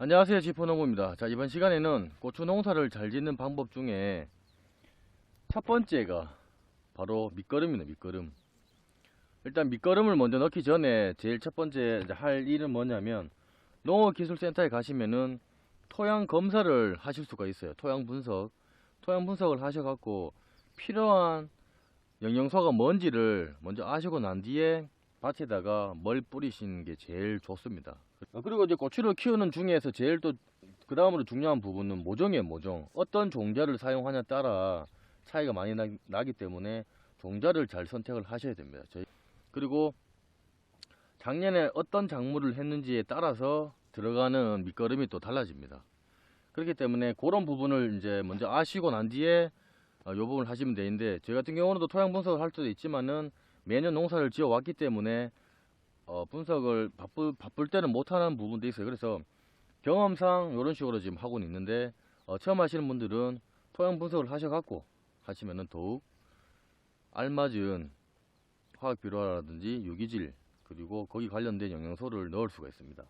안녕하세요 지포농부입니다. 자 이번 시간에는 고추 농사를 잘 짓는 방법 중에 첫 번째가 바로 밑거름이네 밑거름. 일단 밑거름을 먼저 넣기 전에 제일 첫 번째 할 일은 뭐냐면 농업기술센터에 가시면은 토양 검사를 하실 수가 있어요. 토양 분석. 토양 분석을 하셔갖고 필요한 영양소가 뭔지를 먼저 아시고 난 뒤에 밭에다가 뭘 뿌리시는 게 제일 좋습니다. 어, 그리고 이제 고추를 키우는 중에서 제일 또 그 다음으로 중요한 부분은 모종이에요, 모종. 어떤 종자를 사용하냐에 따라 차이가 많이 나, 나기 때문에 종자를 잘 선택을 하셔야 됩니다. 저희 그리고 작년에 어떤 작물을 했는지에 따라서 들어가는 밑거름이 또 달라집니다. 그렇기 때문에 그런 부분을 이제 먼저 아시고 난 뒤에 어, 요 부분을 하시면 되는데 저희 같은 경우는 또 토양 분석을 할 수도 있지만은 매년 농사를 지어 왔기 때문에 어, 분석을 바쁠, 바쁠 때는 못하는 부분도 있어요. 그래서 경험상 이런 식으로 지금 하고는 있는데 어, 처음 하시는 분들은 토양 분석을 하셔갖고 하시면은 더욱 알맞은 화학 비료라든지 유기질 그리고 거기 관련된 영양소를 넣을 수가 있습니다.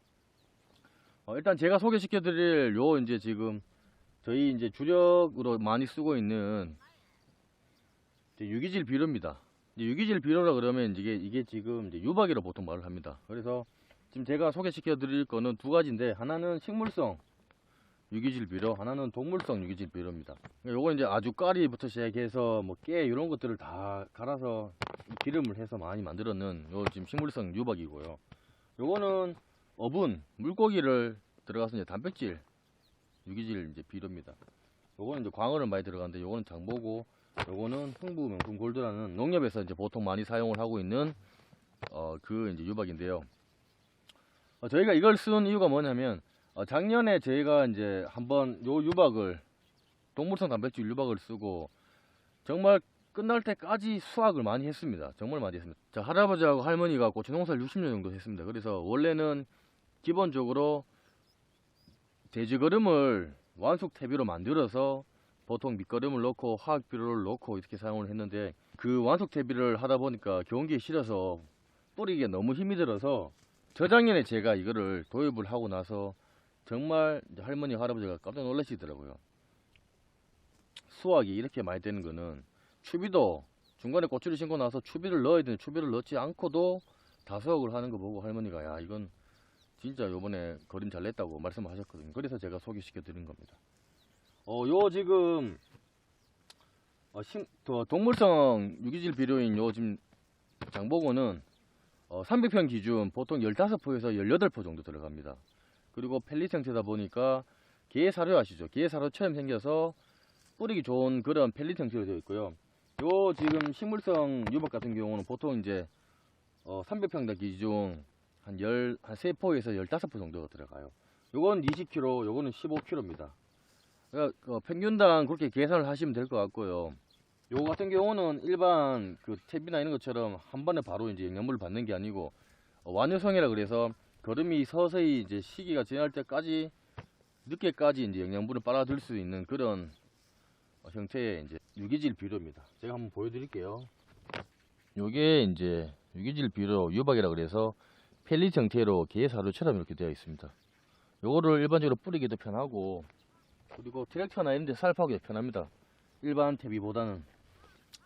어, 일단 제가 소개시켜 드릴 요 이제 지금 저희 이제 주력으로 많이 쓰고 있는 유기질 비료입니다. 유기질 비료라 그러면 이게 이게 지금 이제 유박이라고 보통 말을 합니다. 그래서 지금 제가 소개시켜 드릴 거는 두 가지인데 하나는 식물성 유기질 비료, 하나는 동물성 유기질 비료입니다. 요거 이제 아주 까리부터 시작해서 뭐 깨 이런 것들을 다 갈아서 기름을 해서 많이 만들었는 요 지금 식물성 유박이고요. 요거는 어분 물고기를 들어가서 이제 단백질 유기질 이제 비료입니다. 요거는 이제 광어를 많이 들어가는데 요거는 장보고 요거는 흥부 명품 골드라는 농협에서 이제 보통 많이 사용을 하고 있는 어 그 이제 유박인데요. 어, 저희가 이걸 쓴 이유가 뭐냐면 어, 작년에 저희가 이제 한번 요 유박을 동물성 단백질 유박을 쓰고 정말 끝날 때까지 수확을 많이 했습니다. 정말 많이 했습니다. 저 할아버지하고 할머니가 고추 농사를 60년 정도 했습니다. 그래서 원래는 기본적으로 돼지거름을 완숙 퇴비로 만들어서 보통 밑거름을 넣고 화학 비료를 넣고 이렇게 사용을 했는데 그 완숙 퇴비를 하다 보니까 경기에 실어서 뿌리기에 너무 힘이 들어서 저작년에 제가 이거를 도입을 하고 나서 정말 할머니 할아버지가 깜짝 놀라시더라고요. 수확이 이렇게 많이 되는 거는 추비도 중간에 고추를 심고 나서 추비를 넣어야 되는데 추비를 넣지 않고도 다 수확을 하는 거 보고 할머니가 야 이건 진짜 요번에 거림 잘 냈다고 말씀하셨거든요. 그래서 제가 소개시켜 드린 겁니다. 어, 요 지금 어, 신, 더 동물성 유기질 비료인 요 지금 장보고는 어, 300평 기준 보통 15포에서 18포 정도 들어갑니다. 그리고 펠릿 형태다 보니까 게 사료 아시죠? 게 사료처럼 생겨서 뿌리기 좋은 그런 펠릿 형태로 되어 있고요. 요 지금 식물성 유박 같은 경우는 보통 이제 어, 300평당 기준 한 10, 한 3포에서 15포 정도가 들어가요. 요건 20kg, 요거는 15kg입니다. 그러니까 어, 평균당 그렇게 계산을 하시면 될 것 같고요. 요거 같은 경우는 일반 그 탭이나 이런 것처럼 한 번에 바로 이제 영양분을 받는 게 아니고 어, 완효성이라 그래서 걸음이 서서히 이제 시기가 지날 때까지 늦게까지 이제 영양분을 빨아들 수 있는 그런 어, 형태의 이제 유기질 비료입니다. 제가 한번 보여드릴게요. 요게 이제 유기질 비료 유박이라 그래서 펠릿 형태로 게사료처럼 이렇게 되어 있습니다. 요거를 일반적으로 뿌리기도 편하고 그리고 트랙터나 이런 데 살포하기도 편합니다. 일반 퇴비보다는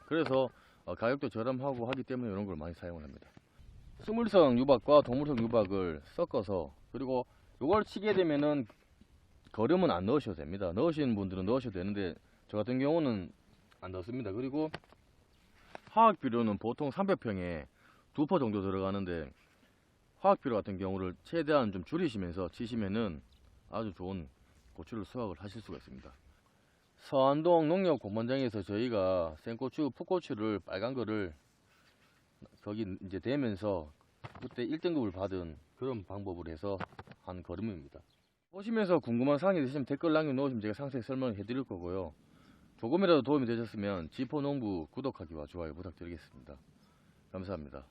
그래서 어, 가격도 저렴하고 하기 때문에 이런 걸 많이 사용을 합니다. 식물성 유박과 동물성 유박을 섞어서 그리고 요걸 치게 되면은 거름은 안 넣으셔도 됩니다. 넣으시는 분들은 넣으셔도 되는데 저 같은 경우는 안 넣습니다. 그리고 화학 비료는 보통 300평에 두포 정도 들어가는데 화학 비료 같은 경우를 최대한 좀 줄이시면서 치시면은 아주 좋은 고추를 수확을 하실 수가 있습니다. 서안동 농협 공판장에서 저희가 생고추, 풋고추를 빨간 거를 거기 이제 대면서 그때 1등급을 받은 그런 방법을 해서 한 걸음입니다. 보시면서 궁금한 사항이 있으시면 댓글 남겨놓으시면 제가 상세히 설명을 해드릴 거고요. 조금이라도 도움이 되셨으면 지포농부 구독하기와 좋아요 부탁드리겠습니다. 감사합니다.